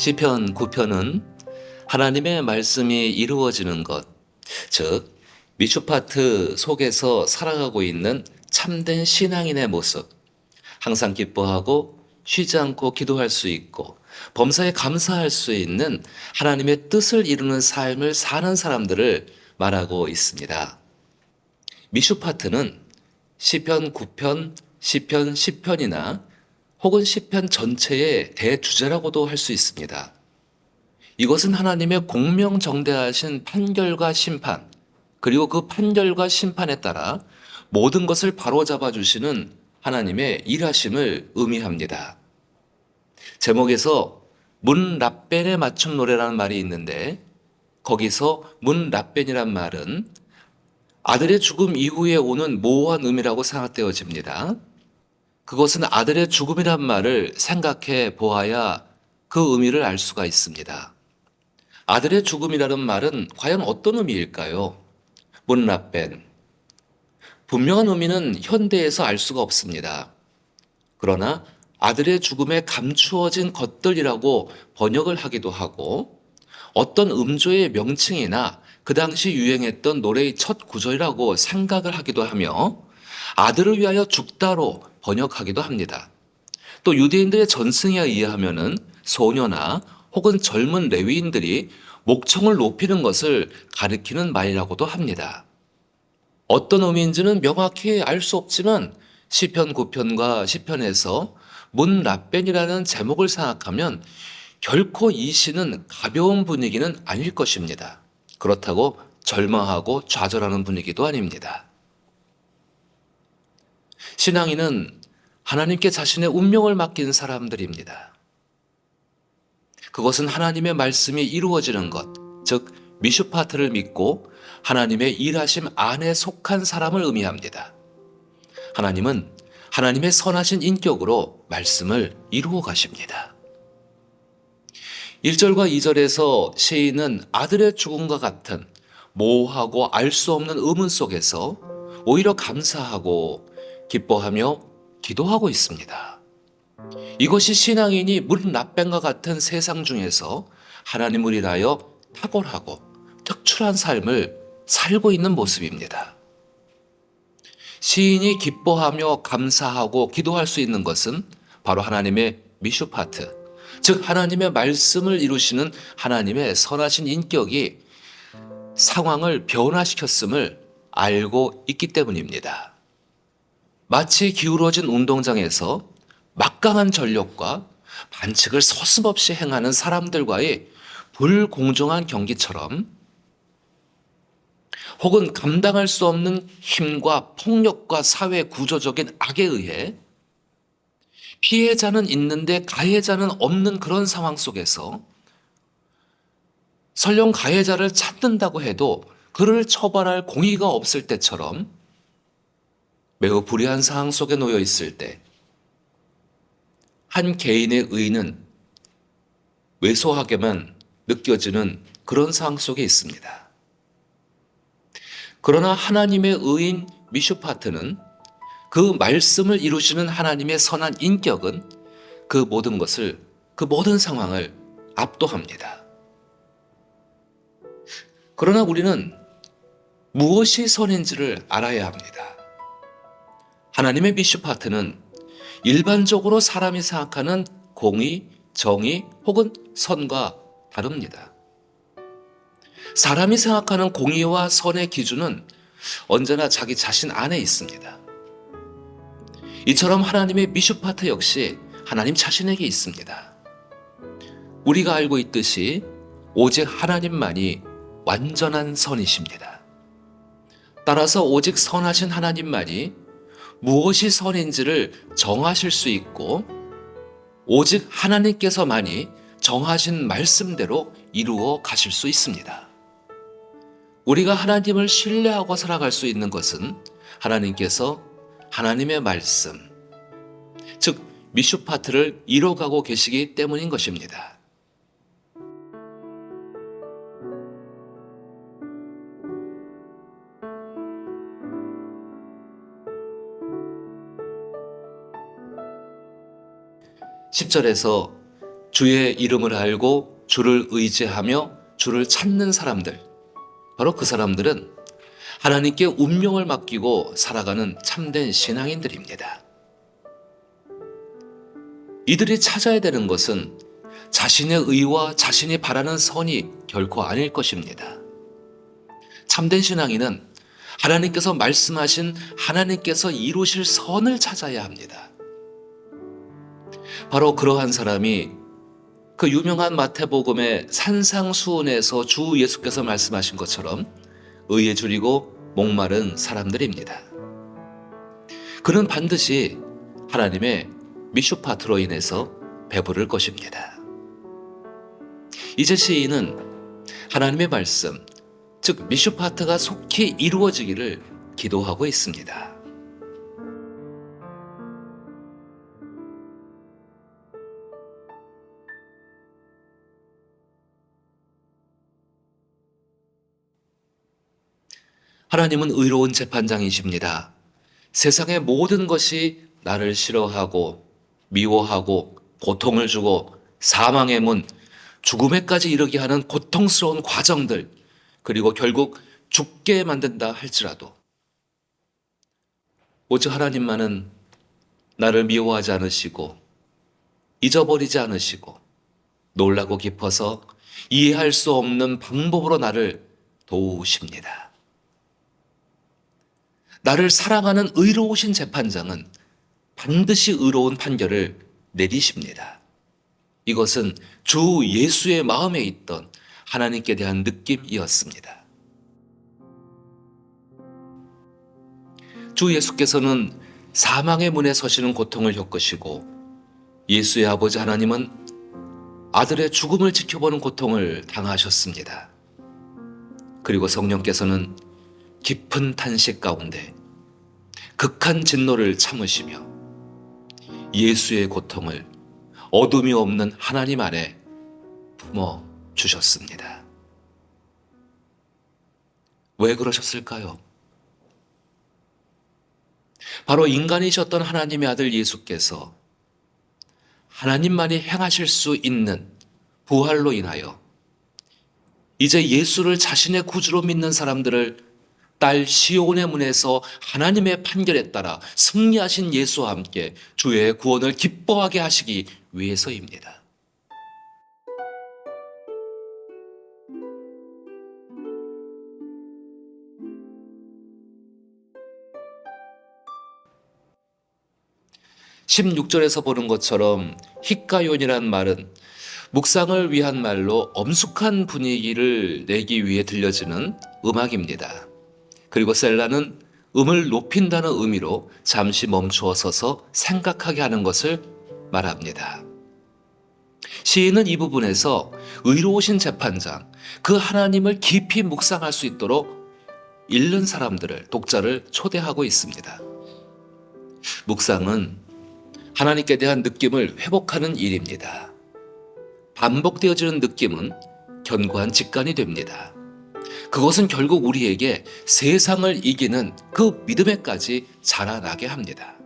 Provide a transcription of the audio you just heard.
시편 9편은 하나님의 말씀이 이루어지는 것, 즉 미슈파트 속에서 살아가고 있는 참된 신앙인의 모습, 항상 기뻐하고 쉬지 않고 기도할 수 있고 범사에 감사할 수 있는 하나님의 뜻을 이루는 삶을 사는 사람들을 말하고 있습니다. 미슈파트는 시편 9편, 시편 10편이나 혹은 시편 전체의 대주제라고도 할 수 있습니다. 이것은 하나님의 공명정대하신 판결과 심판, 그리고 그 판결과 심판에 따라 모든 것을 바로잡아 주시는 하나님의 일하심을 의미합니다. 제목에서 문 라벤에 맞춘 노래라는 말이 있는데 거기서 문 라벤이란 말은 아들의 죽음 이후에 오는 모호한 의미라고 생각되어집니다. 그것은 아들의 죽음이란 말을 생각해 보아야 그 의미를 알 수가 있습니다. 아들의 죽음이라는 말은 과연 어떤 의미일까요? 문라벤. 분명한 의미는 현대에서 알 수가 없습니다. 그러나 아들의 죽음에 감추어진 것들이라고 번역을 하기도 하고 어떤 음조의 명칭이나 그 당시 유행했던 노래의 첫 구절이라고 생각을 하기도 하며 아들을 위하여 죽다로 번역하기도 합니다. 또 유대인들의 전승에 의하면은 소녀나 혹은 젊은 레위인들이 목청을 높이는 것을 가리키는 말이라고도 합니다. 어떤 의미인지는 명확히 알 수 없지만 시편 9편과 시편에서 문 라벤이라는 제목을 생각하면 결코 이 시는 가벼운 분위기는 아닐 것입니다. 그렇다고 절망하고 좌절하는 분위기도 아닙니다. 신앙인은 하나님께 자신의 운명을 맡긴 사람들입니다. 그것은 하나님의 말씀이 이루어지는 것, 즉 미슈파트를 믿고 하나님의 일하심 안에 속한 사람을 의미합니다. 하나님은 하나님의 선하신 인격으로 말씀을 이루어 가십니다. 1절과 2절에서 시인은 아들의 죽음과 같은 모호하고 알 수 없는 의문 속에서 오히려 감사하고 기뻐하며 기도하고 있습니다. 이것이 신앙인이 문 라벤과 같은 세상 중에서 하나님을 인하여 탁월하고 특출한 삶을 살고 있는 모습입니다. 시인이 기뻐하며 감사하고 기도할 수 있는 것은 바로 하나님의 미슈파트, 즉 하나님의 말씀을 이루시는 하나님의 선하신 인격이 상황을 변화시켰음을 알고 있기 때문입니다. 마치 기울어진 운동장에서 막강한 전력과 반칙을 서슴없이 행하는 사람들과의 불공정한 경기처럼 혹은 감당할 수 없는 힘과 폭력과 사회 구조적인 악에 의해 피해자는 있는데 가해자는 없는 그런 상황 속에서 설령 가해자를 찾는다고 해도 그를 처벌할 공의가 없을 때처럼 매우 불리한 상황 속에 놓여 있을 때 한 개인의 의는 왜소하게만 느껴지는 그런 상황 속에 있습니다. 그러나 하나님의 의인 미슈파트는 그 말씀을 이루시는 하나님의 선한 인격은 그 모든 것을, 그 모든 상황을 압도합니다. 그러나 우리는 무엇이 선인지를 알아야 합니다. 하나님의 미슈파트는 일반적으로 사람이 생각하는 공의, 정의 혹은 선과 다릅니다. 사람이 생각하는 공의와 선의 기준은 언제나 자기 자신 안에 있습니다. 이처럼 하나님의 미슈파트 역시 하나님 자신에게 있습니다. 우리가 알고 있듯이 오직 하나님만이 완전한 선이십니다. 따라서 오직 선하신 하나님만이 무엇이 선인지를 정하실 수 있고 오직 하나님께서만이 정하신 말씀대로 이루어 가실 수 있습니다. 우리가 하나님을 신뢰하고 살아갈 수 있는 것은 하나님께서 하나님의 말씀, 즉 미슈파트를 이뤄가고 계시기 때문인 것입니다. 10절에서 주의 이름을 알고 주를 의지하며 주를 찾는 사람들, 바로 그 사람들은 하나님께 운명을 맡기고 살아가는 참된 신앙인들입니다. 이들이 찾아야 되는 것은 자신의 의와 자신이 바라는 선이 결코 아닐 것입니다. 참된 신앙인은 하나님께서 말씀하신 하나님께서 이루실 선을 찾아야 합니다. 바로 그러한 사람이 그 유명한 마태복음의 산상수훈에서 주 예수께서 말씀하신 것처럼 의에 줄이고 목마른 사람들입니다. 그는 반드시 하나님의 미슈파트로 인해서 배부를 것입니다. 이제 시인은 하나님의 말씀, 즉 미슈파트가 속히 이루어지기를 기도하고 있습니다. 하나님은 의로운 재판장이십니다. 세상의 모든 것이 나를 싫어하고 미워하고 고통을 주고 사망의 문, 죽음에까지 이르게 하는 고통스러운 과정들, 그리고 결국 죽게 만든다 할지라도 오직 하나님만은 나를 미워하지 않으시고 잊어버리지 않으시고 놀라고 깊어서 이해할 수 없는 방법으로 나를 도우십니다. 나를 사랑하는 의로우신 재판장은 반드시 의로운 판결을 내리십니다. 이것은 주 예수의 마음에 있던 하나님께 대한 느낌이었습니다. 주 예수께서는 사망의 문에 서시는 고통을 겪으시고 예수의 아버지 하나님은 아들의 죽음을 지켜보는 고통을 당하셨습니다. 그리고 성령께서는 깊은 탄식 가운데 극한 진노를 참으시며 예수의 고통을 어둠이 없는 하나님 안에 품어 주셨습니다. 왜 그러셨을까요? 바로 인간이셨던 하나님의 아들 예수께서 하나님만이 행하실 수 있는 부활로 인하여 이제 예수를 자신의 구주로 믿는 사람들을 딸 시온의 문에서 하나님의 판결에 따라 승리하신 예수와 함께 주의 구원을 기뻐하게 하시기 위해서입니다. (16절에서) 보는 것처럼 히카연이란 말은 묵상을 위한 말로 엄숙한 분위기를 내기 위해 들려지는 음악입니다. 그리고 셀라는 음을 높인다는 의미로 잠시 멈추어 서서 생각하게 하는 것을 말합니다. 시인은 이 부분에서 의로우신 재판장, 그 하나님을 깊이 묵상할 수 있도록 읽는 사람들을, 독자를 초대하고 있습니다. 묵상은 하나님께 대한 느낌을 회복하는 일입니다. 반복되어지는 느낌은 견고한 직관이 됩니다. 그것은 결국 우리에게 세상을 이기는 그 믿음에까지 자라나게 합니다.